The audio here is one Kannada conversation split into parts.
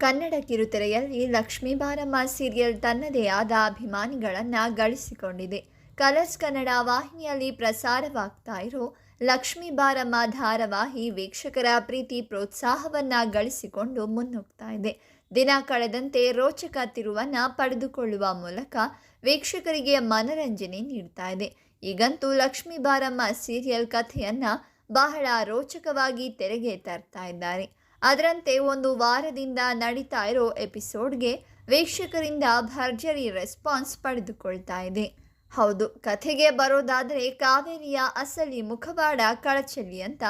ಕನ್ನಡ ಕಿರುತೆರೆಯಲ್ಲಿ ಲಕ್ಷ್ಮೀ ಬಾರಮ್ಮ ಸೀರಿಯಲ್ ತನ್ನದೇ ಆದ ಅಭಿಮಾನಿಗಳನ್ನು ಗಳಿಸಿಕೊಂಡಿದೆ. ಕಲರ್ಸ್ ಕನ್ನಡ ವಾಹಿನಿಯಲ್ಲಿ ಪ್ರಸಾರವಾಗ್ತಾ ಇರೋ ಲಕ್ಷ್ಮೀ ಬಾರಮ್ಮ ಧಾರಾವಾಹಿ ವೀಕ್ಷಕರ ಪ್ರೀತಿ ಪ್ರೋತ್ಸಾಹವನ್ನು ಗಳಿಸಿಕೊಂಡು ಮುನ್ನುಗ್ತಾ ಇದೆ. ದಿನ ಕಳೆದಂತೆ ರೋಚಕ ತಿರುವನ್ನು ಪಡೆದುಕೊಳ್ಳುವ ಮೂಲಕ ವೀಕ್ಷಕರಿಗೆ ಮನರಂಜನೆ ನೀಡ್ತಾ ಇದೆ. ಈಗಂತೂ ಲಕ್ಷ್ಮೀ ಬಾರಮ್ಮ ಸೀರಿಯಲ್ ಕಥೆಯನ್ನು ಬಹಳ ರೋಚಕವಾಗಿ ತೆರೆಗೆ ತರ್ತಾ ಇದ್ದಾರೆ. ಅದರಂತೆ ಒಂದು ವಾರದಿಂದ ನಡೀತಾ ಇರೋ ಎಪಿಸೋಡ್ಗೆ ವೀಕ್ಷಕರಿಂದ ಭರ್ಜರಿ ರೆಸ್ಪಾನ್ಸ್ ಪಡೆದುಕೊಳ್ತಾ ಇದೆ. ಹೌದು, ಕಥೆಗೆ ಬರೋದಾದರೆ ಕಾವೇರಿಯ ಅಸಲಿ ಮುಖವಾಡ ಕಳಚಲಿ ಅಂತ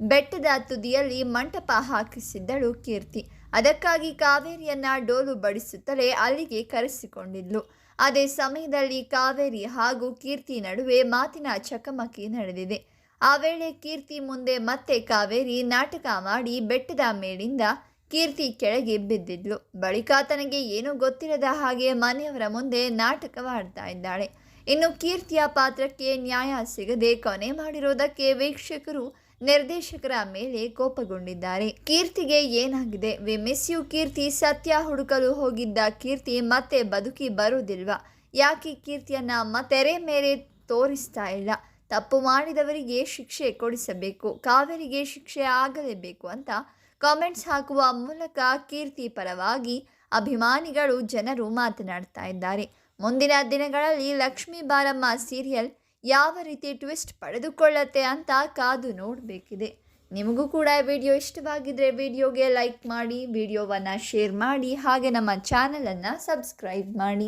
ಬೆಟ್ಟದ ತುದಿಯಲ್ಲಿ ಮಂಟಪ ಹಾಕಿಸಿದ್ದಳು ಕೀರ್ತಿ. ಅದಕ್ಕಾಗಿ ಕಾವೇರಿಯನ್ನ ಡೋಲು ಬಡಿಸುತ್ತಲೇ ಅಲ್ಲಿಗೆ ಕರೆಸಿಕೊಂಡಿದ್ಲು. ಅದೇ ಸಮಯದಲ್ಲಿ ಕಾವೇರಿ ಹಾಗೂ ಕೀರ್ತಿ ನಡುವೆ ಮಾತಿನ ಚಕಮಕಿ ನಡೆದಿದೆ. ಆ ವೇಳೆ ಕೀರ್ತಿ ಮುಂದೆ ಮತ್ತೆ ಕಾವೇರಿ ನಾಟಕ ಮಾಡಿ ಬೆಟ್ಟದ ಮೇಲಿಂದ ಕೀರ್ತಿ ಕೆಳಗೆ ಬಿದ್ದಿದ್ಲು. ಬಳಿಕ ತನಗೆ ಏನೂ ಗೊತ್ತಿರದ ಹಾಗೆ ಮನೆಯವರ ಮುಂದೆ ನಾಟಕವಾಡ್ತಾ ಇದ್ದಾಳೆ. ಇನ್ನು ಕೀರ್ತಿಯ ಪಾತ್ರಕ್ಕೆ ನ್ಯಾಯ ಸಿಗದೆ ಕೊನೆ ಮಾಡಿರೋದಕ್ಕೆ ವೀಕ್ಷಕರು, ನಿರ್ದೇಶಕರ ಮೇಲೆ ಕೋಪಗೊಂಡಿದ್ದಾರೆ. ಕೀರ್ತಿಗೆ ಏನಾಗಿದೆ? We miss you Keerthi. ಸತ್ಯ ಹುಡುಕಲು ಹೋಗಿದ್ದ ಕೀರ್ತಿ ಮತ್ತೆ ಬದುಕಿ ಬರುವುದಿಲ್ವಾ? ಯಾಕೆ ಕೀರ್ತಿಯನ್ನ ತೆರೆ ಮೇಲೆ ತೋರಿಸ್ತಾ ಇಲ್ಲ? ತಪ್ಪು ಮಾಡಿದವರಿಗೆ ಶಿಕ್ಷೆ ಕೊಡಿಸಬೇಕು, ಕಾವೇರಿಗೆ ಶಿಕ್ಷೆ ಆಗಲೇಬೇಕು ಅಂತ ಕಾಮೆಂಟ್ಸ್ ಹಾಕುವ ಮೂಲಕ ಕೀರ್ತಿ ಪರವಾಗಿ ಅಭಿಮಾನಿಗಳು ಜನರು ಮಾತನಾಡ್ತಾ ಇದ್ದಾರೆ. ಮುಂದಿನ ದಿನಗಳಲ್ಲಿ ಲಕ್ಷ್ಮೀ ಬಾರಮ್ಮ ಸೀರಿಯಲ್ ಯಾವ ರೀತಿ ಟ್ವಿಸ್ಟ್ ಪಡೆದುಕೊಳ್ಳತ್ತೆ ಅಂತ ಕಾದು ನೋಡಬೇಕಿದೆ. ನಿಮಗೂ ಕೂಡ ವಿಡಿಯೋ ಇಷ್ಟವಾಗಿದ್ದರೆ ವಿಡಿಯೋಗೆ ಲೈಕ್ ಮಾಡಿ ವಿಡಿಯೋವನ್ನು ಶೇರ್ ಮಾಡಿ, ಹಾಗೆ ನಮ್ಮ ಚಾನಲನ್ನು ಸಬ್ಸ್ಕ್ರೈಬ್ ಮಾಡಿ.